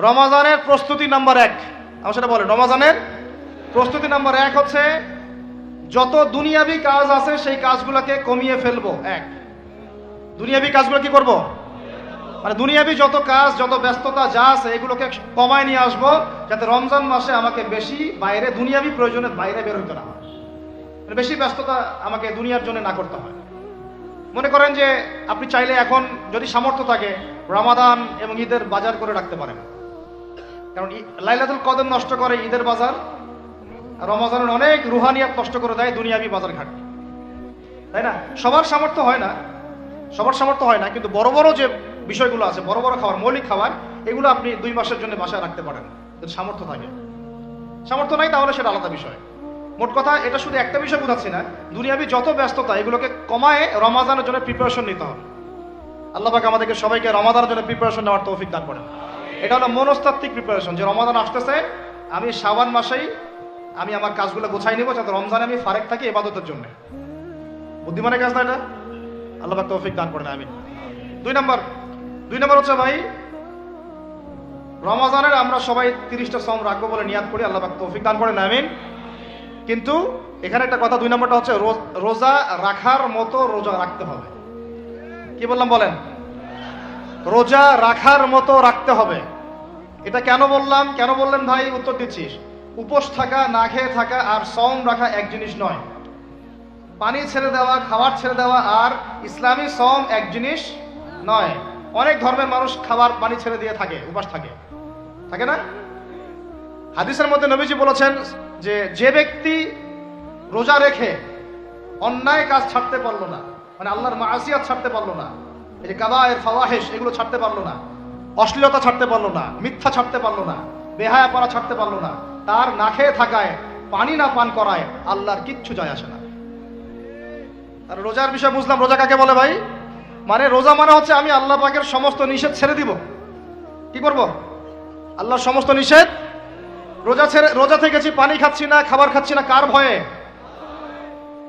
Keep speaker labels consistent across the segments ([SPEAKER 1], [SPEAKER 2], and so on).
[SPEAKER 1] রমাজানের প্রস্তুতি নাম্বার এক। আমার সেটা বলেন, রমাজানের প্রস্তুতি নাম্বার এক হচ্ছে, যত দুনিয়াবি কাজ আছে সেই কাজগুলোকে কমিয়ে ফেলব। এক। দুনিয়াবি কাজগুলো কি করব? মানে দুনিয়াবি যত কাজ, যত ব্যস্ততা যা আছে, এগুলোকে কমায় নিয়ে আসব, যাতে রমজান মাসে আমাকে বেশি বাইরে, দুনিয়াবি প্রয়োজনের বাইরে বের হইতে না হয়। মানে বেশি ব্যস্ততা আমাকে দুনিয়ার জন্য না করতে হয়। মনে করেন যে, আপনি চাইলে এখন যদি সামর্থ্য থাকে, রমাদান এবং ঈদের বাজার করে রাখতে পারেন। কারণ লাইলাতুল কদম নষ্ট করে ঈদের বাজার, রমজানের অনেক রুহানিয়াত নষ্ট করে দেয় দুনিয়াবি বাজার ঘাট। তাই না? সবার সামর্থ্য হয় না, সবার সামর্থ্য হয় না, কিন্তু বড় বড় যে বিষয়গুলো আছে, বড় বড় খাবার, মৌলিক খাবার, এগুলো আপনি দুই মাসের জন্য বাসায় রাখতে পারেন সামর্থ্য থাকে। সামর্থ্য নাই তাহলে সেটা আলাদা বিষয়। মোট কথা, এটা শুধু একটা বিষয় বোঝাচ্ছি না, দুনিয়াবি যত ব্যস্ততা, এগুলোকে কমায় রমাজানের জন্য প্রিপারেশন নিতে হবে। আল্লাহ পাক আমাদেরকে সবাইকে রমাদানের জন্য প্রিপারেশন নেওয়ার তৌফিক দান করেন। এটা হলো মনস্তাত্ত্বিক প্রিপারেশন যে রমাদান আসতেছে, আমি শাবান মাসেই আমি আমার কাজগুলো গোছাই নিব, যাতে রমজানে আমি ফারেক থাকি এবাদতের জন্য। বুদ্ধিমানের কাজ না এটা? আল্লাহ তৌফিক দান করেন আমি দুই নম্বর দুই নম্বর হচ্ছে ভাই রমাজানের আমরা সবাই তিরিশটা সম রাখব বলে নিয়াদ করি, আল্লাহ তৌফিক দান করেন, আমিন। কিন্তু এখানে একটা কথা, দুই নম্বরটা হচ্ছে রোজা রাখার মতো রোজা রাখতে হবে। কি বললাম বলেন? রোজা রাখার মতো রাখতে হবে। এটা কেন বললাম? কেন বললেন ভাই? উত্তর দিচ্ছিস উপোস থাকা, না খেয়ে থাকা আর সম রাখা এক জিনিস নয়। পানি ছেড়ে দেওয়া, খাবার ছেড়ে দেওয়া আর ইসলামী সম এক জিনিস নয়। অনেক ধর্মের মানুষ খাবার, পানি ছেড়ে দিয়ে থাকে, উপাস থাকে। থাকে না? হাদিসের মধ্যে নবীজি বলেছেন যে যে ব্যক্তি রোজা রেখে অন্যায় কাজ ছাড়তে পারল না মানে আল্লাহর মাসিয়াত ছাড়তে পারল না এই যে কাবায়ের ফাওয়াহেশ, এগুলো ছাড়তে পারল না। অশ্লীলতা ছাড়তে পারল না, মিথ্যা ছাড়তে পারল না বেহায়া পড়া ছাড়তে পারল না। তার না খেয়ে থাকায়, পানি না পান করায় আল্লাহর কিচ্ছু যায় আসে না। আর রোজার বিষয় বুঝলাম, রোজা কাকে বলে ভাই? মানে রোজা মানে হচ্ছে আমি আল্লাহ পাকের সমস্ত নিষেধ ছেড়ে দিব। কি করব? আল্লাহর সমস্ত নিষেধ? রোজা ছেড়ে, রোজা থেকেছি, পানি খাচ্ছি না, খাবার খাচ্ছি না, কার ভয়ে?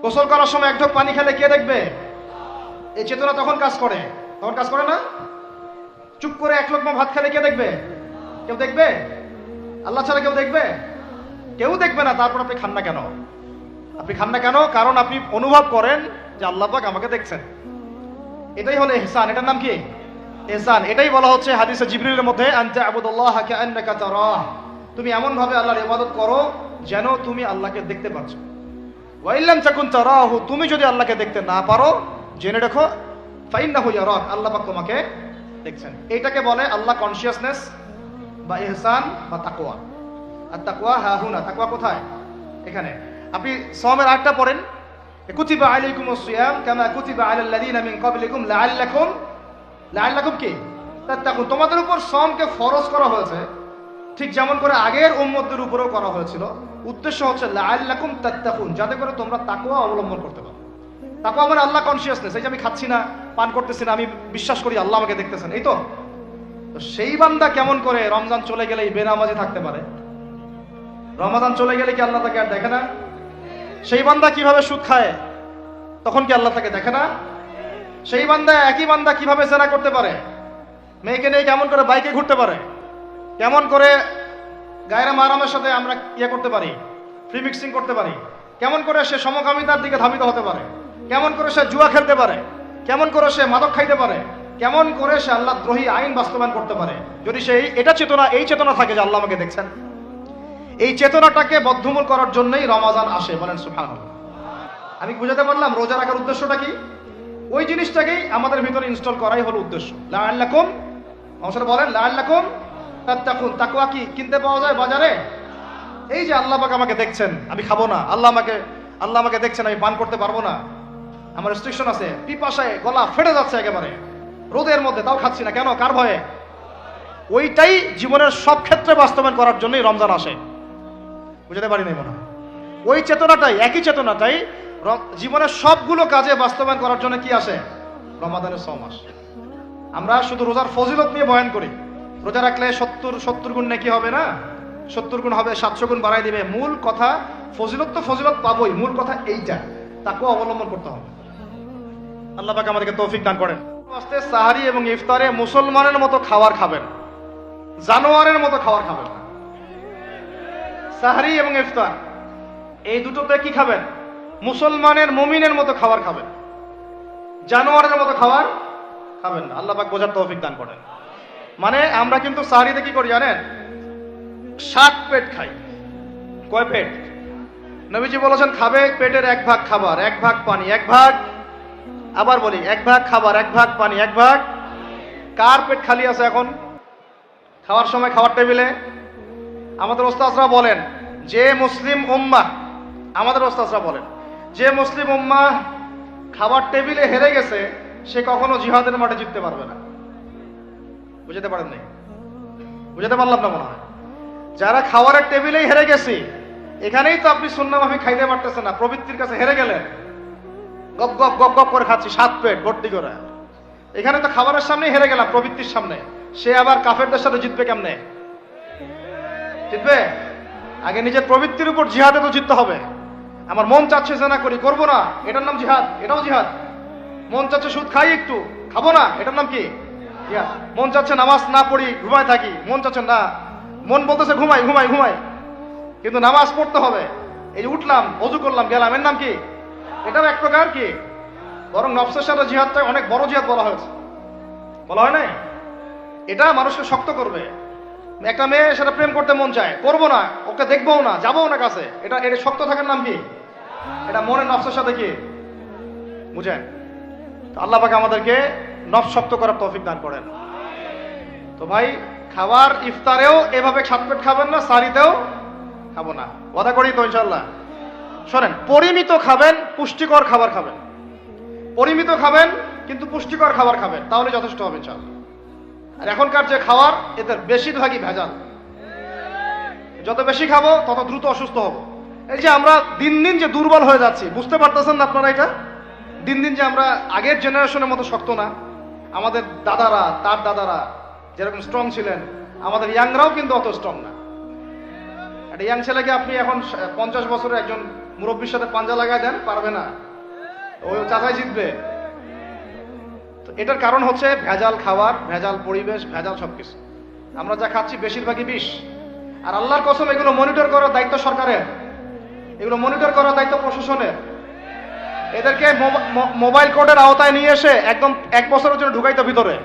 [SPEAKER 1] গোসল করার সময় এক ঢোক পানি খেলে কে দেখবে? এই চেতনা তখন কাজ করে। তখন কাজ করে না? চুপ করে এক লোকমা ভাত খেলে কে দেখবে? কেউ দেখবে? আল্লাহ ছাড়া কেউ দেখবে? কেউ দেখবে না, তারপর আপনি খান না কেন? আপনি খান না কেন? কারণ আপনি অনুভব করেন যে আল্লাহ পাক আমাকে দেখছেন। এটাই হলো এহসান। এটার নাম কি? এহসান। এটাই বলা হচ্ছে হাদিসে জিবরিলের মধ্যে, আনতা আবুদুল্লাহ তুমি এমন ভাবে আল্লাহর ইবাদত করো যেন তুমি আল্লাহকে দেখতে পাচ্ছ। ওয়াইল্লাম তাকুন তারাহু। তুমি যদি আল্লাহকে দেখতে না পারো জেনে রাখো, ফাইন্নাহু ইয়ারাক, আল্লাহ পাক তোমাকে দেখছেন। এইটাকে বলে আল্লাহ কনসিয়াসনেস বা ইহসান বা তাকওয়া। আর তাকওয়া হা হুনা, তাকওয়া কোথায়? এখানে। আপনি সমের আটটা পড়েন কুতিবা আলাইকুম সিয়াম কামা কুতিবা আলাল লাযিনা মিন ক্বাবলিকুম লাআল্লাকুম লাআল্লাকুম কি? তাত্তাকুন। তোমাদের উপর সমকে ফরজ করা হয়েছে, ঠিক যেমন করে আগের উম্মতদের উপরেও করা হয়েছিল। উদ্দেশ্য হচ্ছে লাআল্লাকুম তাত্তাকুন, যাতে করে তোমরা তাকওয়া অবলম্বন করতে পারো। তাকওয়া আমার আল্লাহ কনসিয়াসনেস এই যে আমি খাচ্ছি না, পান করতেছি না, আমি বিশ্বাস করি আল্লাহ আমাকে দেখতেছেন, এই তো? তো সেই বান্দা কেমন করে রমজান চলে গেলে এই বেনামাজি থাকতে পারে? রমাদান চলে গেলে কি আল্লাহ তাকে আর দেখে না? সেই বান্দা কীভাবে সুদ খায়, তখন কি আল্লাহ তাকে দেখে না? সেই বান্দা, একই বান্দা কীভাবে সেরা করতে পারে? মেয়েকে নিয়ে কেমন করে বাইকে ঘুরতে পারে? কেমন করে গায়রা মারামের সাথে আমরা ইয়ে করতে পারি ফ্রি মিক্সিং করতে পারি? কেমন করে সে সমকামিতার দিকে ধাবিত হতে পারে? কেমন করে সে জুয়া খেলতে পারে? কেমন করে সে মাদক খাইতে পারে? কেমন করে সে আল্লাহ দ্রোহী আইন বাস্তবায়ন করতে পারে? যদি সে এটা চেতনা, এই চেতনা থাকে যে আল্লাহ আমাকে দেখছেন। এই চেতনাটাকে বদ্ধমূল করার জন্যই রমাজান আসে, বলেন সুফান আমি বুঝাতে পারলাম রোজা রাখার উদ্দেশ্যটা কি? ওই জিনিসটাকেই আমাদের ভিতরে ইনস্টল করাই হলো উদ্দেশ্য। লাআল্লাকুম অংশটা বলেন, লাআল্লাকুম তাত্তাকুন। তাকওয়া কি? কিনতে পাওয়া যায় বাজারে? এই যে আল্লাহ আমাকে দেখছেন, আমি খাব না। আল্লাহ আমাকে আল্লাহ আমাকে দেখছেন, আমি পান করতে পারব না। আমার রেস্ট্রিকশন আছে। পিপাসায় গলা ফেটে যাচ্ছে একেবারে। রোদের মধ্যে তাও খাচ্ছি না। কেন? কার ভয়ে? ওইটাই জীবনের সব ক্ষেত্রে বাস্তবায়ন করার জন্যই রমজান আসে। বুঝতে পারি নাই মনে ওই চেতনাটাই, একই চেতনাটাই জীবনের সবগুলো কাজে বাস্তবায়ন করার জন্য কি আসে? রমাদানের ছ মাস আমরা শুধু রোজার ফজিলত নিয়ে বয়ান করি। রোজা রাখলে সত্তর সত্তর গুণ নাকি হবে না? সত্তর গুণ হবে, সাতশো গুণ বাড়াই দিবে। মূল কথা, ফজিলত তো ফজিলত পাবোই। মূল কথা এইটা। তাকেও অবলম্বন করতে হবে। আল্লাহ পাক আমাদেরকে তৌফিক দান করেন। আস্তে সাহারি এবং ইফতারে মুসলমানের মতো খাবার খাবেন। জানোয়ারের মতো খাবার খাবেন সাহারি এবং ইফতার, এই দুটোতে কি খাবেন? মুসলমানের মুমিনের মতো খাবার খাবেন। জানোয়ারের মতো খাবার খাবেন না। আল্লাহ পাক বোঝার তৌফিক দান করেন। মানে আমরা কিন্তু সাহারিতে কি করি জানেন? সাত পেট খাই। কয় পেট? নবীজি বলেছেন, খাবে পেটের এক ভাগ খাবার, এক ভাগ পানি, এক ভাগ আবার বলি, এক ভাগ খাবার, এক ভাগ পানি, এক ভাগ কার পেট খালি আছে এখন? খাওয়ার সময় খাওয়ার টেবিলে? আমাদের ওস্তাজরা বলেন, যে মুসলিম উম্মা আমাদের ওস্তাজরা বলেন, যে মুসলিম উম্মা খাবার টেবিলে হেরে গেছে, সে কখনো জিহাদের মাঠে জিততে পারবে না। বুঝতে পারেন নাই? বুঝতে পারলাম না মনে হয়। যারা খাওয়ারের টেবিলেই হেরে গেছি, এখানেই তো আপনি সুন্না মাফি খাইতে পারতেছেন না, প্রবৃত্তির কাছে হেরে গেলেন। গপ গপ গপ গপ করে খাচ্ছি, সাত পেট ভর্তি করে। এখানে তো খাবারের সামনেই হেরে গেলাম, প্রবৃত্তির সামনে। সে আবার কাফেরদের সাথে জিতবে কেমনে? জিতবে? আগে নিজের প্রবৃত্তির উপর জিহাদে তো জিততে হবে। আমার মন চাচ্ছে যে না করি, করব না। এটার নাম জিহাদ, এটাও জিহাদ। মন চাচ্ছে সুদ খাই একটু, খাব না, এটার নাম কি? মন চাচ্ছে নামাজ না পড়ি, ঘুমায় থাকি, মন চাচ্ছে না। মন বলতেছে ঘুমাই ঘুমাই ঘুমাই। কিন্তু নামাজ পড়তে হবে। এই যে উঠলাম, অজু করলাম, গেলাম, এর নাম কি? এটাও এক প্রকার কি? বরং নফসের সাথে জিহাদটা অনেক বড় জিহাদ বলা হয়েছে। বলা হয় নাই? এটা মানুষকে শক্ত করবে। একটা মেয়ে, সেটা প্রেম করতে মন চায়। করব না, ওকে দেখব না যাব না কাছে। এটা এটা শক্ত থাকার নাম কি? এটা মনের নফসের সাথে কি? বুঝেন? আল্লাহ পাকে আমাদেরকে নফস শক্ত করার তৌফিক দান করেন। তো ভাই খাবার ইফতারেও এভাবে সাত পেট খাবেন না, সারিতেও খাব না। ওয়াদা করি তো ইনশাল্লাহ শোনেন, পরিমিত খাবেন, পুষ্টিকর খাবার খাবেন। পরিমিত খাবেন, কিন্তু পুষ্টিকর খাবার খাবেন, তাহলে যথেষ্ট হবে ইনশাল্লাহ আর এখনকার যে খাবার, এদের বেশিরভাগই ভেজাল। যত বেশি খাব, তত দ্রুত অসুস্থ হব। এই যে আমরা দিন দিন যে দুর্বল হয়ে যাচ্ছি, বুঝতে পারতেছেন না আপনারা এটা? দিন দিন যে আমরা আগের জেনারেশনের মতো শক্ত না। আমাদের দাদারা, তার দাদারা যেরকম স্ট্রং ছিলেন, আমাদের ইয়াংরাও কিন্তু অত স্ট্রং না। একটা ইয়াং ছেলেকে আপনি এখন পঞ্চাশ বছরের একজন মুরব্বীর সাথে পাঞ্জা লাগাই দেন, পারবে না। ওই চাচাই জিতবে। এটার কারণ হচ্ছে ভেজাল খাবার, ভেজাল পরিবেশ, ভেজাল সবকিছু। আমরা যা খাচ্ছি বেশিরভাগই বিষ। আর আল্লাহর কসম, এগুলো মনিটর করার দায়িত্ব সরকারের। এগুলো মনিটর করার দায়িত্ব প্রশাসনের। এদেরকে মোবাইল কোর্টের আওতায় নিয়ে এসে একদম এক বছরের জন্য ঢুকাইতো ভিতরে।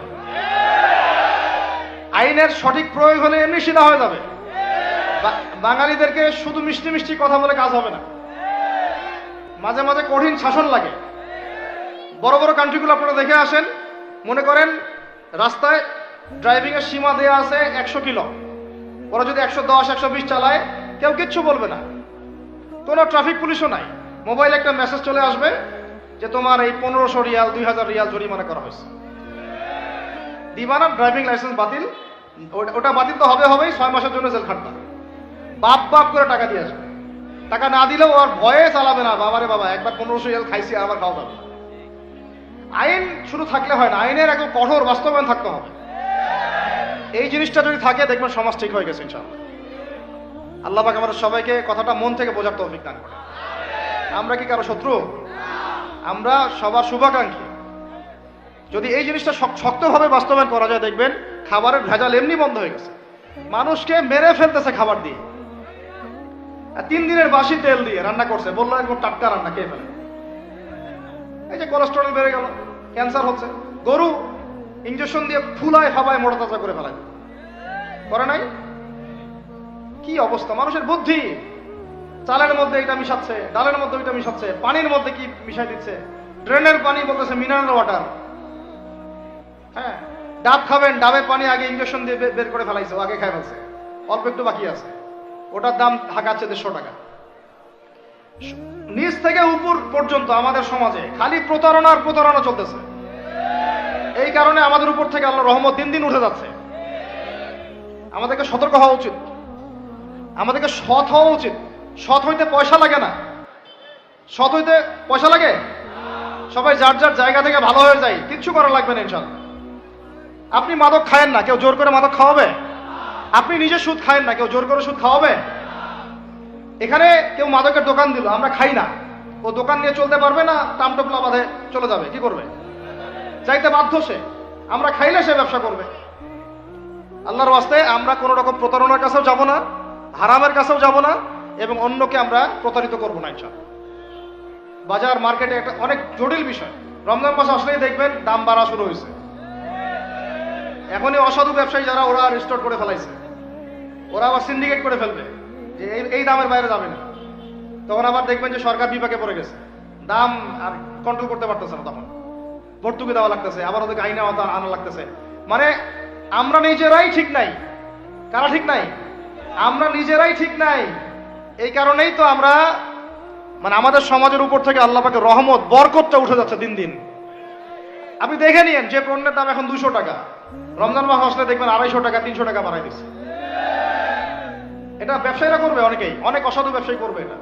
[SPEAKER 1] আইনের সঠিক প্রয়োগ হলে এমনি সিধা হয়ে যাবে। বাঙালিদেরকে শুধু মিষ্টি মিষ্টি কথা বলে কাজ হবে না। মাঝে মাঝে কঠিন শাসন লাগে। বড় বড় কান্ট্রিগুলো আপনারা দেখে আসেন। মনে করেন, রাস্তায় ড্রাইভিং এর সীমা দেওয়া আছে একশো কিলো। ওরা যদি একশো দশ, একশো বিশ চালায়, কেউ কিচ্ছু বলবে না। কোনো ট্রাফিক পুলিশও নাই। মোবাইলে একটা মেসেজ চলে আসবে যে তোমার এই পনেরোশো রিয়াল, দুই হাজার রিয়াল জরিমানা করা হয়েছে। দিবানা ড্রাইভিং লাইসেন্স বাতিল। ওটা- বাতিল তো হবে, হবেই, ছয় মাসের জন্য জেল খাটতে বাপ বাপ করে টাকা দিয়ে আসবে। টাকা না দিলেও আর ভয়ে চালাবে না। বাবারে বাবা, একবার পনেরোশো রিয়াল খাইছি, আবার খাওয়া যাবে। আইন শুধু থাকলে হয় না, আইনের একদম কঠোর বাস্তবায়ন থাকতে হবে। এই জিনিসটা যদি থাকে, দেখবেন সমাজ ঠিক হয়ে গেছে, ইনশাআল্লাহ। আল্লাহ পাক আমাদের সবাইকে কথাটা মন থেকে বোঝার তৌফিক দান করে আমরা কি কারও শত্রু? আমরা সবার শুভাকাঙ্ক্ষী। যদি এই জিনিসটা শক্তভাবে বাস্তবায়ন করা যায়, দেখবেন খাবারের ভেজাল এমনি বন্ধ হয়ে গেছে। মানুষকে মেরে ফেলতেছে খাবার দিয়ে। তিন দিনের বাসি তেল দিয়ে রান্না করছে। বলল একদম টাটকা রান্না খেয়ে ফেলে। এই যে কোলেস্টেরল বেড়ে গেল ক্যান্সার হচ্ছে। গরু ইঞ্জেকশন দিয়ে ফুলায়, ফাবায়, মোটা তাজা করে ফেলায়। করে নাই? কি অবস্থা? মানুষের বুদ্ধি। চালের মধ্যে এটা মিশাচ্ছে, ডালের মধ্যে ওইটা মিশাচ্ছে, পানির মধ্যে কি মিশাই দিচ্ছে? ড্রেনের পানি বলতেছে মিনারেল ওয়াটার হ্যাঁ ডাব খাবেন ডাবের পানি আগে ইঞ্জেকশন দিয়ে বের করে ফেলাইছে আগে খাই ফেলছে। অল্প একটু বাকি আছে। ওটার দাম হাঁকাচ্ছে দেড়শো টাকা। নিচ থেকে উপর পর্যন্ত আমাদের সমাজে খালি প্রতারণা আর প্রতারণা চলতেছে। এই কারণে আমাদের উপর থেকে আল্লাহ রহমত দিন দিন উঠে যাচ্ছে। আমাদেরকে সতর্ক হওয়া উচিত। আমাদেরকে সৎ হওয়া উচিত। সৎ হইতে পয়সা লাগে না। সৎ হইতে পয়সা লাগে? সবাই যার যার জায়গা থেকে ভালো হয়ে যায়, কিচ্ছু করা লাগবে না ইনশাল্লাহ আপনি মাদক খায়েন না, কেউ জোর করে মাদক খাওয়াবে? আপনি নিজে সুদ খায়েন না, কেউ জোর করে সুদ খাওয়াবে? এখানে কেউ মাদকের দোকান দিল, আমরা খাই না। ও দোকান নিয়ে চলতে পারবে না, টামটপলা বাঁধে চলে যাবে, কি করবে? যাইতে বাধ্য সে। আমরা খাইলে সে ব্যবসা করবে। আল্লাহর ওয়াস্তে আমরা কোনো রকম প্রতারণার কাছেও যাব না, হারামের কাছেও যাব না, এবং অন্যকে আমরা প্রতারিত করব না, ইনশাআল্লাহ। বাজার, মার্কেটে একটা অনেক জটিল বিষয়। রমজান মাস আসলেই দেখবেন দাম বাড়া শুরু হয়েছে। এখনই অসাধু ব্যবসায়ী যারা ওরা রিস্টোর করে ফেলাইছে। ওরা আবার সিন্ডিকেট করে ফেলবে যে এই এই দামের বাইরে যাবে না। তখন আবার দেখবেন যে সরকার বিপাকে পড়ে গেছে। দাম আর কন্ট্রোল করতে পারতেছে না তখন। ভর্তুকি দেওয়া লাগতেছে, আবার ওদেরকে আইনে আনা লাগতেছে। মানে আমরা নিজেরাই ঠিক নাই। কারা ঠিক নাই? আমরা নিজেরাই ঠিক নাই। এই কারণেই তো আমরা মানে আমাদের সমাজের উপর থেকে আল্লাহ পাকে রহমত, বরকতটা উঠে যাচ্ছে দিন দিন। আপনি দেখে নিন যে পণ্যের দাম এখন দুশো টাকা। রমজান মাস আসলে দেখবেন আড়াইশো টাকা, তিনশো টাকা বাড়াই দিচ্ছে। এটা ব্যবসায়ীরা করবে অনেকেই। অনেক অসাধু ব্যবসায়ী করবে এটা।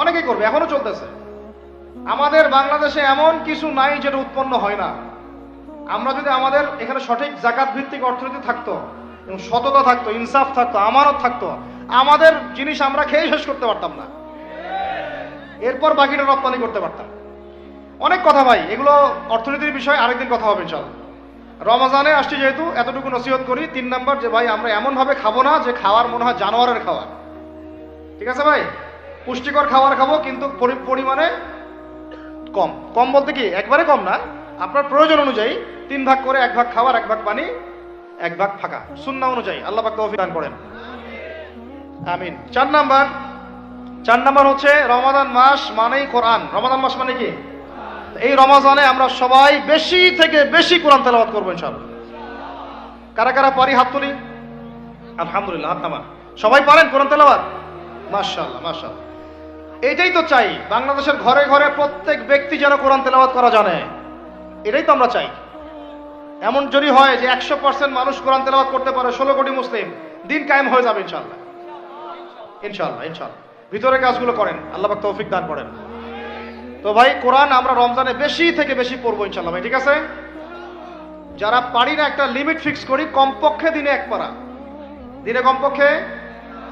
[SPEAKER 1] অনেকেই করবে, এখনও চলতেছে। আমাদের বাংলাদেশে এমন কিছু নাই যেটা উৎপন্ন হয় না। আমরা যদি আমাদের এখানে সঠিক জাকাত ভিত্তিক অর্থনীতি থাকতো, এবং সততা থাকতো, ইনসাফ থাকতো, আমানত থাকতো, আমাদের জিনিস আমরা খেয়ে শেষ করতে পারতাম না। এরপর বাকিটা রপ্তানি করতে পারতাম। অনেক কথা ভাই, এগুলো অর্থনীতির বিষয়, আরেকদিন কথা হবে চল রমাজানে আসছি যেহেতু, এতটুকু নসিহত করি। তিন নাম্বার যে, ভাই, আমরা এমনভাবে খাব না যে, খাওয়ার মনে হয় জানোয়ারের খাওয়ার। ঠিক আছে ভাই? পুষ্টিকর খাবার খাব, কিন্তু পরি- পরিমাণে কম। কম বলতে কি, একবারে কম না। আপনার প্রয়োজন অনুযায়ী তিন ভাগ করে এক ভাগ খাবার এক ভাগ পানি, এক ভাগ ফাঁকা। শূন্য অনুযায়ী। আল্লাহ পাক তৌফিক দান করেন। আমিন। চার নাম্বার। চার নাম্বার হচ্ছে রমাদান মাস মানেই কোরআন। রমাদান মাস মানে কি? এই রমাজানে আমরা সবাই বেশি থেকে বেশি কোরআন তেলাবাদ করব ইনশাআল্লাহ। কারা কারা পারি হাত তুলি? আলহামদুলিল্লাহ, হাত নামা সবাই পারেন কোরআন তেলাওয়াত? মাশাআল্লাহ মাশাআল্লাহ। এটাই তো চাই, বাংলাদেশের ঘরে ঘরে প্রত্যেক ব্যক্তি যেন কোরআন তেলাওয়াত করা জানে। এটাই তো আমরা চাই। এমন যদি হয় যে একশো পার্সেন্ট মানুষ কোরআন তেলাওয়াত করতে পারে, ষোলো কোটি মুসলিম, দিন কায়েম হয়ে যাবে ইনশাল্লাহ ইনশাল্লাহ ইনশাআল্লাহ। ভিতরে কাজগুলো করেন, আল্লাহ তৌফিক দান করেন। তো ভাই, কোরআন আমরা রমজানে বেশি থেকে বেশি পড়ব ইনশাল্লাহ ভাই, ঠিক আছে? যারা পারি না একটা লিমিট ফিক্স করি, কমপক্ষে দিনে এক পারা। দিনে কমপক্ষে?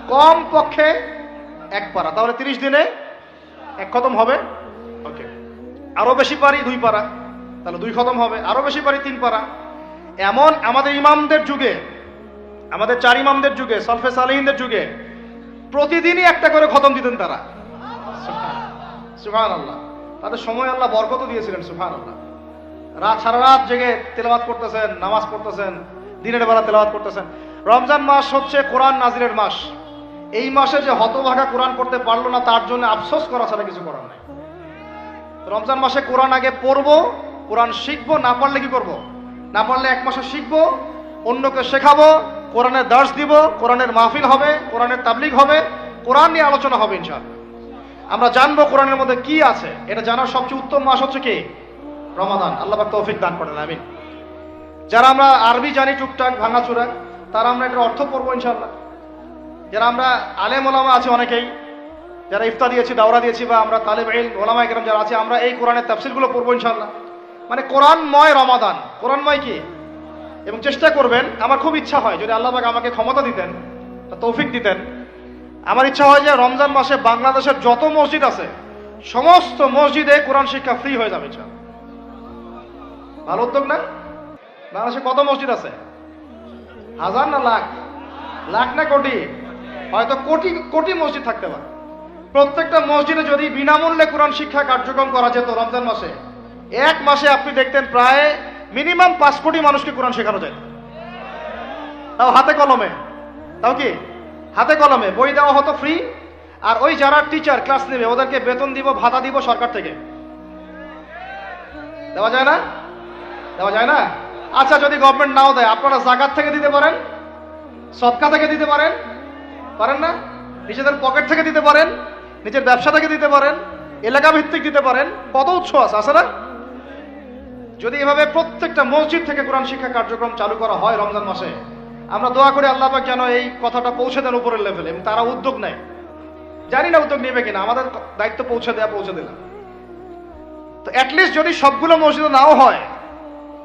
[SPEAKER 1] কম পক্ষে এক পারা। তাহলে তিরিশ দিনে এক খতম হবে? ওকে আরও বেশি পারি দুই পারা। তাহলে দুই খতম হবে। আরও বেশি পারি তিন পারা। এমন আমাদের ইমামদের যুগে, আমাদের চার ইমামদের যুগে, সলফে সালেহিনদের যুগে, প্রতিদিনই একটা করে খতম দিতেন তারা। সুহান আল্লাহ তাদের সময় আল্লাহ বরকত দিয়েছিলেন সুহান আল্লাহ রাত, সারা রাত জেগে তেলাওয়াত করতেছেন, নামাজ পড়তেছেন, দিনের বেলা তেলাওয়াত করতেছেন। রমজান মাস হচ্ছে কোরআন নাজিরের মাস। এই মাসে যে হতভাগা কোরআন করতে পারল না, তার জন্য আফসোস করা ছাড়া কিছু করার নাই। রমজান মাসে কোরআন আগে পড়ব, কোরআন শিখব, না পারলে কি করব। না পারলে এক মাসে শিখব, অন্যকে শেখাবো, কোরআনের দার্স দিব, কোরআনের মাহফিল হবে, কোরআনের তাবলিগ হবে, কোরআন নিয়ে আলোচনা হবে ইনশাআল্লাহ। আমরা জানব কোরআনের মধ্যে কি আছে। এটা জানার সবচেয়ে উত্তম মাস হচ্ছে কি? রমাদান। আল্লাহ তৌফিক দান করেন, আমিন। যারা আমরা আরবি জানি, টুকটাক, ভাঙাচুরা, তারা আমরা এটার অর্থ পড়ব ইনশাআল্লাহ। যারা আমরা আলেম ওলামা আছে অনেকেই, যারা ইফতা দিয়েছি, দাওরা দিয়েছি, বা আমরা তালেব এল ওলামা একরম যারা আছে, আমরা এই কোরআনের তাফসিরগুলো পড়ব ইনশাআল্লাহ। মানে কোরআনময় রমাদান। কোরআনময় কি? এবং চেষ্টা করবেন, আমার খুব ইচ্ছা হয়, যদি আল্লাহ আমাকে ক্ষমতা দিতেন তৌফিক দিতেন আমার ইচ্ছা হয় যে রমজান মাসে বাংলাদেশের যত মসজিদ আছে, সমস্ত মসজিদে কোরআন শিক্ষা ফ্রি হয়ে যাবে। ভালো উদ্যোগ না? বাংলাদেশে কত মসজিদ আছে? হাজার না লাখ? লাখ না কোটি? হয়তো কোটি কোটি মসজিদ থাকতে পারে। প্রত্যেকটা মসজিদে যদি বিনামূল্যে কোরআন শিক্ষা কার্যক্রম করা যেত রমজান মাসে, এক মাসে আপনি দেখতেন প্রায় মিনিমাম পাঁচ কোটি মানুষকে কোরআন শেখানো যায় তাও হাতে কলমে। তাও কি? হাতে কলমে বই দেওয়া হতো ফ্রি আর ওই যারা টিচার ক্লাস নেবে, ওদেরকে বেতন দিব, ভাতা দিব সরকার থেকে। দেওয়া যায় না? দেওয়া যায় না? আচ্ছা যদি গভর্নমেন্ট নাও দেয়, আপনারা জাকাত থেকে দিতে পারেন? সৎকা থেকে দিতে পারেন? পারেন না? নিজেদের পকেট থেকে দিতে পারেন? নিজের ব্যবসা থেকে দিতে পারেন? এলাকা ভিত্তিক দিতে পারেন? কত উৎস আছে আছে না? যদি এভাবে প্রত্যেকটা মসজিদ থেকে কোরআন শিক্ষা কার্যক্রম চালু করা হয় রমজান মাসে আমরা দোয়া করি আল্লাহ যেন এই কথাটা পৌঁছে দেন উপরের লেভেলে এবং তারা উদ্যোগ নেয়। জানি না উদ্যোগ নেবে কিনা, আমাদের দায়িত্ব পৌঁছে দেওয়া পৌঁছে দিলাম। তো অ্যাটলিস্ট যদি সবগুলো মসজিদে নাও হয়,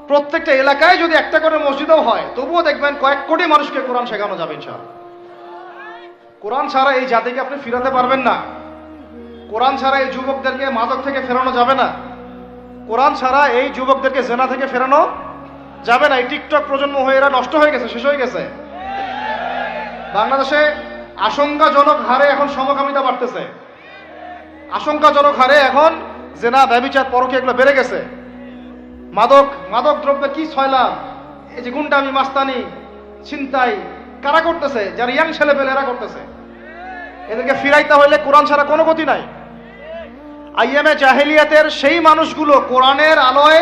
[SPEAKER 1] প্রত্যেকটা এলাকায় যদি একটা করে মসজিদও হয়, তবুও দেখবেন কয়েক কোটি মানুষকে কোরআন শেখানো যাবে ইনশাআল্লাহ। কোরআন ছাড়া এই জাতিকে আপনি ফিরাতে পারবেন না। কোরআন ছাড়া এই যুবকদেরকে মাদক থেকে ফেরানো যাবে না। কোরআন ছাড়া এই যুবকদেরকে জেনা থেকে ফেরানো যাবে না, এই টিকটক প্রজন্ম হয়ে এরা নষ্ট হয়ে গেছে, শেষ হয়ে গেছে। বাংলাদেশে আশঙ্কাজনক হারে এখন সমকামিতা বাড়তেছে। আশঙ্কাজনক হারে এখন জেনা, ব্যবিচার পরকে এগুলো বেড়ে গেছে। মাদক মাদক দ্রব্যের কি ছয়লাভ এই যে গুন্ডামি, মাস্তানি, ছিনতাই, কারা করতেছে? যারা ইয়াং ছেলে পেলে এরা করতেছে। এদেরকে ফিরাইতে হইলে কোরআন ছাড়া কোনো গতি নাই। আইএমএ জাহেলিয়াতের সেই মানুষগুলো কোরআনের আলোয়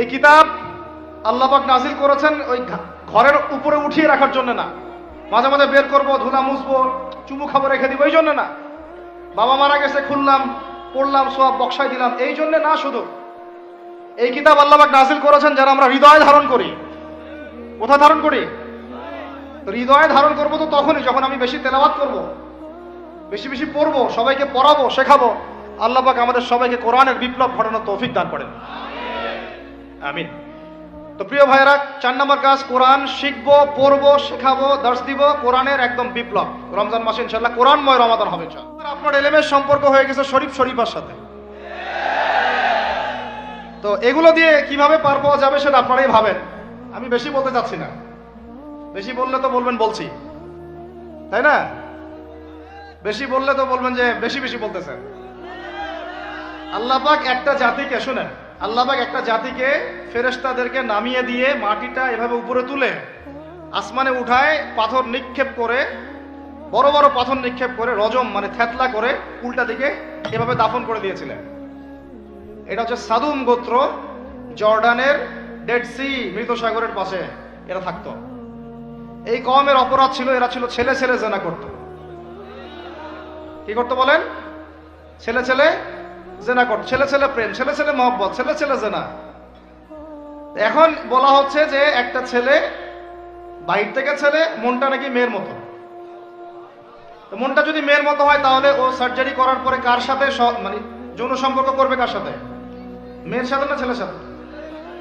[SPEAKER 1] এই কিতাব আল্লাপাক নাজিল করেছেন ওই ঘরের উপরে উঠিয়ে রাখার জন্য না। মাঝে মাঝে বের করব, ধুলা মুছবো, চুমু খাব, রেখে দিব, এই জন্য না। বাবা মারা গেছে, খুললাম, পড়লাম, সব বক্সায় দিলাম, এই জন্য না শুধু। এই কিতাব আল্লাপাক নাজিল করেছেন যারা আমরা হৃদয়ে ধারণ করি। কোথায় ধারণ করি? হৃদয়ে ধারণ করব তো তখনই, যখন আমি বেশি তেলাওয়াত করব, বেশি বেশি পড়ব, সবাইকে পড়াবো, শেখাবো। আল্লাহবাক আমাদের সবাইকে কোরআনের বিপ্লব ঘটানোর তৌফিক দান করেন। আমিন। তো প্রিয় ভাইয়েরা, চার নম্বর কাজ, কোরআন শিখব, পড়ব, শেখাবো, দর্শ দিব, কোরআনের একদম বিপ্লব। রমজান মাসে ইনশাল্লাহ কোরআনময় রমাদান হবে আপনার এলেমের সম্পর্ক হয়ে গেছে শরীফ শরীফার সাথে। তো এগুলো দিয়ে কীভাবে পার পাওয়া যাবে সেটা আপনারাই ভাবেন। আমি বেশি বলতে চাচ্ছি না। বেশি বললে তো বলবেন বলছি। তাই না? বেশি বললে তো বলবেন যে বেশি বেশি বলতেছেন। আল্লাহ পাক একটা জাতিকে, শুনেন আল্লাহ পাক একটা জাতিকে ফেরেশতাদেরকে নামিয়ে দিয়ে মাটিটা এভাবে উপরে তুলে, আসমানে উঠায়, পাথর নিক্ষেপ করে, বড় বড় পাথর নিক্ষেপ করে, রজম মানে থেতলা করে উল্টা দিকে এভাবে দাফন করে দিয়েছিলেন। এটা হচ্ছে সাদুম গোত্র জর্ডানের ডেড সি মৃত সাগরের পাশে এরা থাকতো। এই কমের অপরাধ ছিল, এরা ছিল ছেলে ছেলে জেনা করত। কি করতো বলেন? ছেলে ছেলে জেনা করত ছেলে ছেলে প্রেম, ছেলে ছেলে মহব্বত, ছেলে ছেলে জেনা। এখন বলা হচ্ছে যে একটা ছেলে বাইর থেকে ছেলে, মনটা নাকি মেয়ের মতো। মনটা যদি মেয়ের মতো হয়, তাহলে ও সার্জারি করার পরে কার সাথে মানে যৌন সম্পর্ক করবে কার সাথে? মেয়ের সাথে না ছেলের সাথে?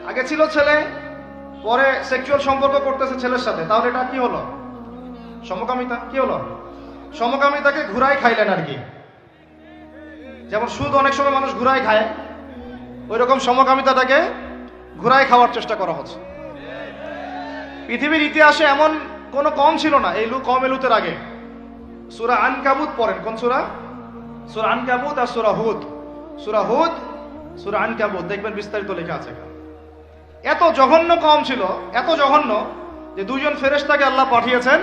[SPEAKER 1] আগে ছিল ছেলে, পরে সেক্সুয়াল সম্পর্ক করতেছে ছেলের সাথে। তাহলে এটা কি হলো? সমকামিতা? কি হলো? সমকামিতাকে ঘুরাই খাইলেন আর কি। যেমন সুদ অনেক সময় মানুষ ঘুরাই খায় ওই রকম সমকামিতাটাকে ঘুরাই খাওয়ার চেষ্টা করা হচ্ছে। পৃথিবীর ইতিহাসে এমন কোনো কম ছিল না, এই লু কম এলুতের আগে। সুরা আনকাবুত পড়েন, কোন সুরা? সুরা আনকাবুত আর সুরা হুদ। সুরা হুদ, সুরা আনকাবুত, দেখবেন বিস্তারিত লেখা আছে এত জঘন্য কম ছিল, এত জঘন্য যে দুজন ফেরেশতাকে আল্লাহ পাঠিয়েছেন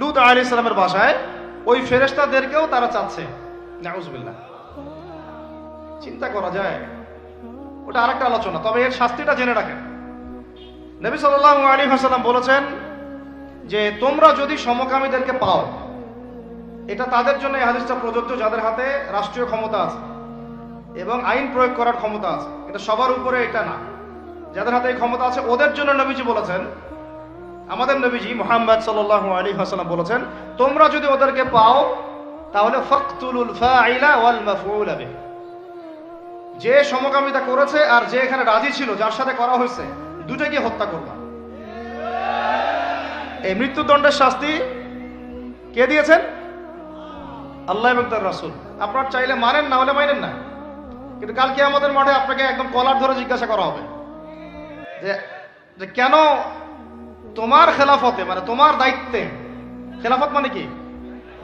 [SPEAKER 1] লুত আলী ইসলামের বাসায়, ওই ফেরেশতাদেরকেও তারা চাচ্ছে। নাউজুবিল্লাহ। চিন্তা করা যায়। ওটা আরেকটা আলোচনা। তবে এর শাস্তিটা জেনে রাখেন। নবী সাল্লাল্লাহু আলাইহি ওয়াসাল্লাম বলেছেন যে, তোমরা যদি সমকামীদেরকে পাও, এটা তাদের জন্য এই হাদিসটা প্রযোজ্য যাদের হাতে রাষ্ট্রীয় ক্ষমতা আছে এবং আইন প্রয়োগ করার ক্ষমতা আছে। এটা সবার উপরে এটা না। যাদের হাতে এই ক্ষমতা আছে, ওদের জন্য নবীজি বলেছেন, আমাদের নবীজি মোহাম্মদ সাল্লাল্লাহু আলাইহি ওয়াসাল্লাম বলেছেন, তোমরা যদি ওদেরকে পাও, তাহলে ফাকতুলুল ফাইলা ওয়াল মাফউলা বিহি। যে সমকামিতা করেছে আর যে এখানে রাজি ছিল, যার সাথে করা হয়েছে, দুটাকে হত্যা করবা। এই মৃত্যুদণ্ডের শাস্তি কে দিয়েছেন? আল্লাহ এবং তার রাসূল। আপনার চাইলে মানেন, না হলে মানেন না। কিন্তু কালকে আমাদের মাঠে আপনাকে একদম কলার ধরে জিজ্ঞাসা করা হবে। যে যে কেন তোমার খেলাফতে মানে তোমার দায়িত্বে, খেলাফত মানে কি?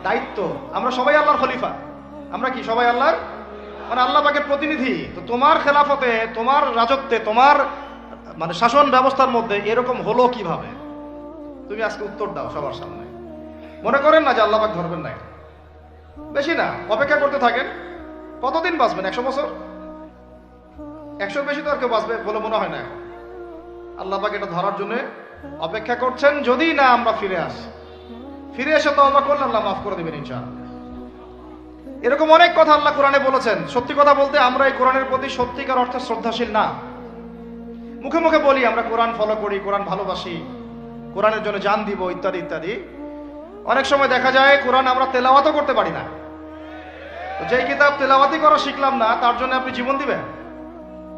[SPEAKER 1] দায়িত্ব। আমরা সবাই আল্লাহর খলিফা। আমরা কি সবাই আল্লাহর মানে আল্লাহ পাকের প্রতিনিধি। তো তোমার খেলাফতে, তোমার রাজত্বে, তোমার মানে শাসন ব্যবস্থার মধ্যে এরকম হলো কীভাবে? তুমি আজকে উত্তর দাও সবার সামনে। মনে করেন না যে আল্লাহ পাক ধরবেন না বেশি না, অপেক্ষা করতে থাকেন। কতদিন বাঁচবেন? একশো বছর? একশোর বেশি তো আর কেউ বাঁচবে বলে মনে হয় না। আল্লাহ পাক এটা ধরার জন্য অপেক্ষা করছেন। যদি না, আমরা ফিরে আসি। ফিরে এসে তো অবাক করলে আল্লাহ মাফ করে দেবেন ইনশাআল্লাহ। এরকম অনেক কথা আল্লাহ কোরআনে বলেছেন। সত্যি কথা বলতে আমরা এই কোরআনের প্রতি সত্যিকার অর্থে শ্রদ্ধাশীল না। মুখে মুখে বলি, আমরা কোরআন ফলো করি, কোরআন ভালোবাসি, কোরআনের জন্য জান দিব, ইত্যাদি ইত্যাদি। অনেক সময় দেখা যায়, কোরআন আমরা তেলাওয়াতও করতে পারি না। যেই কিতাব তেলাওয়াতি করা শিখলাম না, তার জন্য আপনি জীবন দিবেন।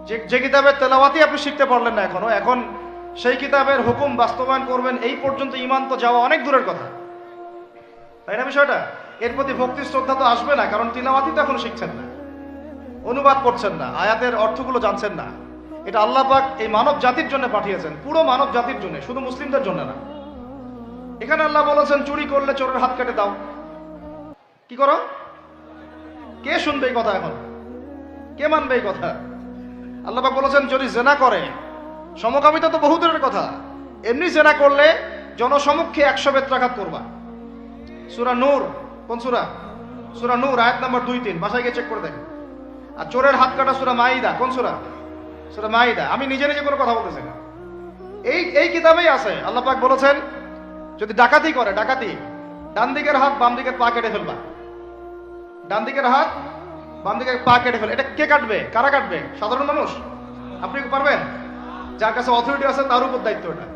[SPEAKER 1] যে যে কিতাবের তেলাওয়াতি আপনি শিখতে পারলেন না এখনও, এখন সেই কিতাবের হুকুম বাস্তবায়ন করবেন, এই পর্যন্ত ইমান তো যাওয়া অনেক দূরের কথা। তাই না বিষয়টা? এর প্রতি ভক্তি শ্রদ্ধা তো আসবে না, কারণ তিলাওয়াতি তো এখন শিখছেন না। অনুবাদ করছেন না, আয়াতের অর্থগুলো জানছেন না। এটা আল্লাহ পাক এই মানব জাতির জন্য পাঠিয়েছেন, পুরো মানব জাতির জন্য, শুধু মুসলিমদের জন্য না। এখানে আল্লাহ বলেছেন, চুরি করলে চোরের হাত কেটে দাও। কি করো? কে শুনবে এই কথা এখন? কে মানবে এই কথা? আল্লাহ পাক বলেছেন, যদি জেনা করে, সমকামিতা তো বহু দূরের কথা। এমনি জেনা করলে জনসমক্ষে একশো বেত্রাঘাত করবা। সুরা নূর কোন সুরা? সুরা নূর, আয়াত নাম্বার দুই, তিন। বাসায় গিয়ে চেক করে দেখেন। আর চোরের হাত কাটা সুরা মাইদা কোন সুরা? সুরা মাইদা আমি নিজে নিজে কোনো কথা বলতেছি না। এই এই কিতাবেই আছে। আল্লাহ বলেছেন, যদি ডাকাতি করে, ডাকাতি, ডান দিকের হাত বাম দিকের পা কেটে ফেলবা। ডান দিকের হাত বাম দিকের পা কেটে ফেল এটা কে কাটবে? কারা কাটবে? সাধারণ মানুষ? আপনি পারবেন? যার কাছে অথরিটি আছে, তার উপর দায়িত্ব এটা।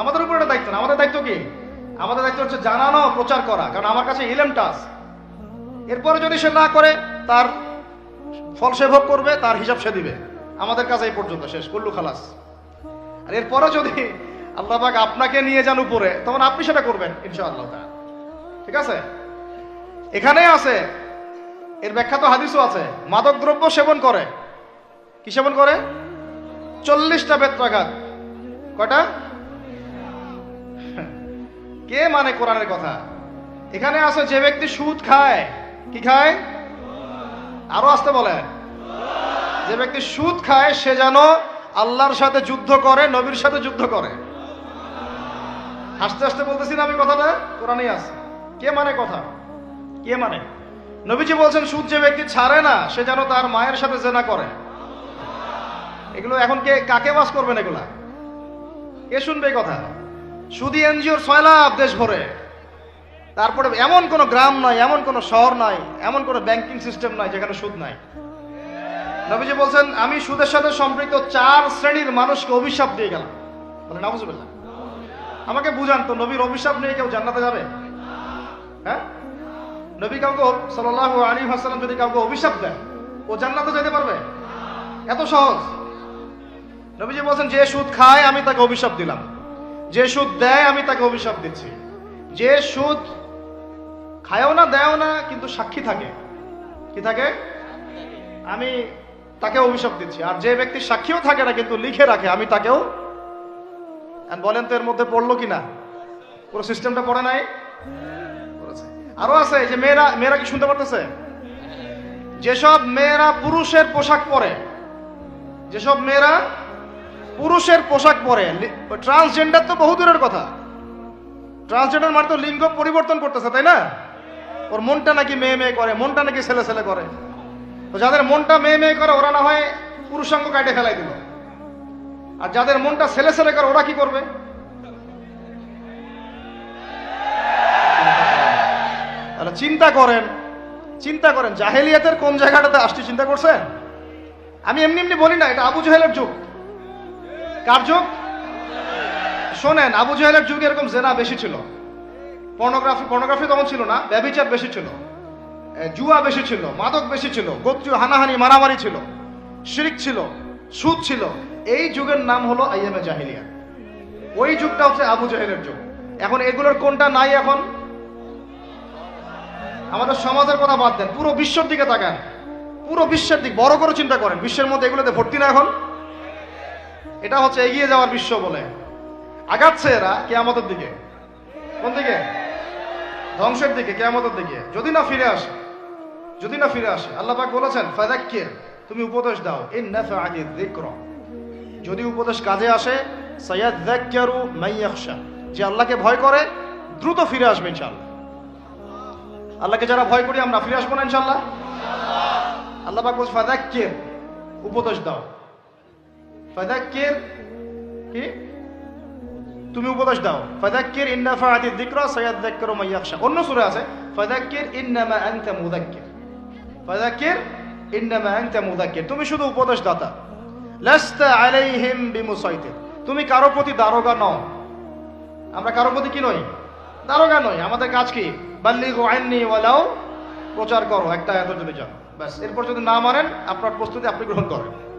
[SPEAKER 1] আমাদের উপর এটা দায়িত্ব না। আমাদের দায়িত্ব কি? আমাদের দায়িত্ব হচ্ছে জানানো, প্রচার করা, কারণ আমার কাছে ইলেমটা আছে এরপরে যদি সে না করে, তার ফল সে ভোগ করবে, তার হিসাব সে দিবে। আমাদের কাছে এই পর্যন্ত, শেষ। কুল্লু খালাস। আর এরপরে যদি আল্লাহ পাক আপনাকে নিয়ে যান উপরে, তখন আপনি সেটা করবেন, ইনশাআল্লাহ। ঠিক আছে? এখানে আছে, এর ব্যাখ্যা তো হাদিসও আছে মাদক দ্রব্য সেবন করে। কি সেবন করে? চল্লিশটা বেত্রাঘাত। কয়টা? কে মানে কোরআনের কথা? এখানে আছে যে ব্যক্তি সুদ খায়, কি খায়? আরও আসতে বলেন যে ব্যক্তি সুদ খায়, সে যেন আল্লাহর সাথে যুদ্ধ করে, নবীর সাথে যুদ্ধ করে। হাসতে হাসতে বলতেছি না আমি কথাটা? কোরআনেই আছে। কে মানে কথা? কে মানে? নবীজি বলছেন, সুদ যে ব্যক্তি ছাড়ে না, সে যেন তার মায়ের সাথে জেনা করে। এগুলো এখন কে কাকে বাস করবেন এগুলা? কে শুনবে কথা? সুদি এনজিওর ছয় লাভ দেশ ভরে। তারপরে এমন কোনো গ্রাম নাই, এমন কোনো শহর নাই, এমন কোনো ব্যাংকিং সিস্টেম নাই যেখানে সুদ নাই। নবীজি বলছেন, আমি সুদের সাথে সম্পৃক্ত চার শ্রেণির মানুষকে অভিশাপ দিয়ে গেলাম। বলে নাবুজুবিল্লাহ আমাকে বুঝান তো, নবীর অভিশাপ নিয়ে কেউ জান্নাতে যাবে? হ্যাঁ? নবী কাউকে সাল্লাহ আলী হাসালাম যদি কাউকে অভিশাপ দেন, ও জান্নাতে যেতে পারবে? এত সহজ। নবীজি বলছেন, যে সুদ খায়, আমি তাকে অভিশাপ দিলাম। যে সুদ দেয়, আমি তাকে অভিশাপ দিচ্ছি। যে সুদ খায়ও না, দেয়ও না, কিন্তু সাক্ষী থাকে। কি থাকে? আমি তাকে অভিশাপ দিচ্ছি। আর যে ব্যক্তি সাক্ষীও থাকে না, কিন্তু লিখে রাখে, আমি তাকেও। বলেন তো এর মধ্যে পড়ল কি না পুরো সিস্টেমটা পড়ে নাই। আরও আছে যে মেয়েরা মেয়েরা কি শুনতে পারতেছে? যেসব মেয়েরা পুরুষের পোশাক পরে, যেসব মেয়েরা পুরুষের পোশাক পরে। ট্রান্সজেন্ডার তো বহু দূরের কথা। ট্রান্সজেন্ডার মানে তো লিঙ্গ পরিবর্তন করতেছে, তাই না? ওর মনটা নাকি মেয়ে মেয়ে করে, মনটা নাকি ছেলে ছেলে করে। তো যাদের মনটা মেয়ে মেয়ে করে, ওরা না হয় পুরুষাঙ্গ কাটে ফেলাই দিল। আর যাদের মনটা ছেলে ছেলে করে, ওরা কি করবে? তাহলে চিন্তা করেন চিন্তা করেন, জাহেলিয়াতের কোন জায়গাটাতে আসছে চিন্তা করছেন? আমি এমনি এমনি বলি না, এটা আবু জাহেলের যুগ। কার যুগ শোনেন, আবু জাহেলের যুগে এরকম জেনা বেশি ছিল। পর্নোগ্রাফি পর্নোগ্রাফি তখন ছিল না, ব্যভিচার বেশি ছিল। জুয়া বেশি ছিল, মাদক বেশি ছিল গোত্রীয় হানাহানি, মারামারি ছিল, শিরিক ছিল, সুদ ছিল। এই যুগের নাম হলো আইএমএ জাহিলিয়া। ওই যুগটা হচ্ছে আবু জাহেলের যুগ। এখন এগুলোর কোনটা নাই এখন? আমাদের সমাজের কথা বাদ দেন, পুরো বিশ্বের দিকে তাকান। পুরো বিশ্বের দিক, বড় করে চিন্তা করেন, বিশ্বের মধ্যে এগুলোতে ভর্তি না এখন? এটা হচ্ছে এগিয়ে যাওয়ার বিশ্ব বলে। আগাচ্ছে এরা কেয়ামতের দিকে। কোন দিকে? ধ্বংসের দিকে, কেয়ামতের দিকে। যদি না ফিরে আসে, যদি না ফিরে আসে, আল্লাহ পাক বলেছেন ফাদাক্কির তুমি উপদেশ দাও ইন নাফাআতি যিকর। যদি উপদেশ কাজে আসে সায়াযাক্কারু মাইয়াখশা যে আল্লাহকে ভয় করে, দ্রুত ফিরে আসবে ইনশাআল্লাহ। আল্লাহকে যারা ভয় করি, আমরা ফিরে আসব না ইনশাআল্লাহ? আল্লাহ পাক বলছে ফাদাক্কির উপদেশ দাও। ফাদাক্কির কি? তুমি উপদেশ দাও। ফাদাক্কির ইন্না ফাআতি যিকরা সায়াযাক্কারু মাইয়াখশা অন্য সূরা আছে। ফাদাক্কির ইন্নামা আনতা মুযাক্কির ফাদাক্কির ইন্নামা আনতা মুযাক্কির তুমি শুধু উপদেশ দাতা লাস্তা আলাইহিম বিমুসাইতির তুমি কারও প্রতি দারোগা নও। আমরা কারও প্রতি কি নই? দারোগা নই। আমাদের কাজ কি? বাল্লিগু আইননি ওয়ালাও প্রচার করো। একটা এত যদি যান ব্যাস। এরপর যদি না মানেন, আপনার প্রস্তুতি আপনি গ্রহণ করেন।